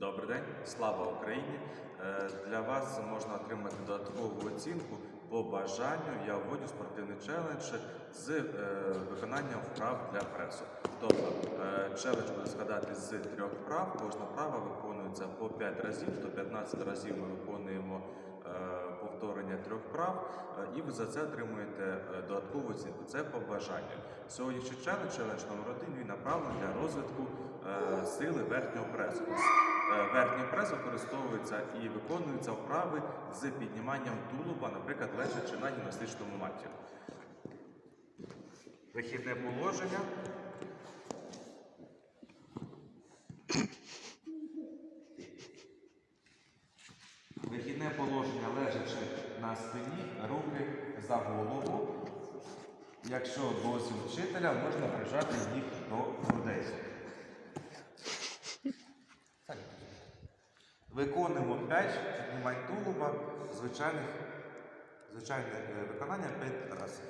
Добрий день, слава Україні! Е, Для вас можна отримати додаткову оцінку по бажанню. Я вводю спортивний челендж з е, виконанням вправ для пресу. Тобто е, челендж буде складати з трьох вправ. Кожна вправа виконується по 5 разів, то 15 разів ми виконуємо повторення трьох вправ, е, і ви за це отримуєте е, додаткову оцінку. Це по бажанню. Сьогоднішній челендж, челендж номер один, він направлений для розвитку е, сили верхнього пресу. Е, Верхній прес використовується і виконуються вправи з підніманням тулуба, наприклад, лежачи на гімнастичному маті. Вихідне положення. Положення лежачи на спині, руки за голову. Якщо дозвіл вчителя, можна прижати їх до грудей. Виконуємо 5 піднімань тулуба, звичайних, звичайне е, виконання 5 разів.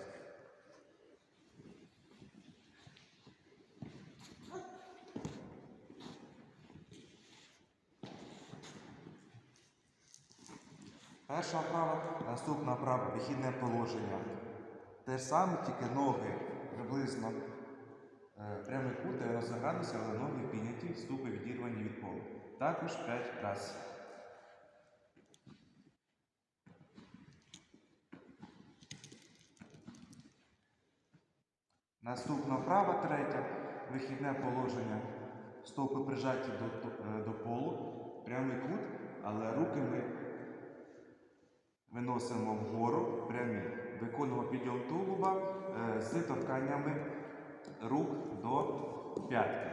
Перша вправа, наступна вправа, вихідне положення. Те ж саме, тільки ноги приблизно е, прямий кут 90 градусів, але ноги підняті, ступи відірвані від полу. Також 5 разів. Наступна вправа, третя, вихідне положення. Стопи прижаті до, до, до полу, прямий кут, але руки ми виносимо вгору прямі. Виконуємо підйом тулуба е, з торканнями рук до п'ятки.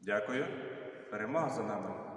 Дякую. Перемога за нами.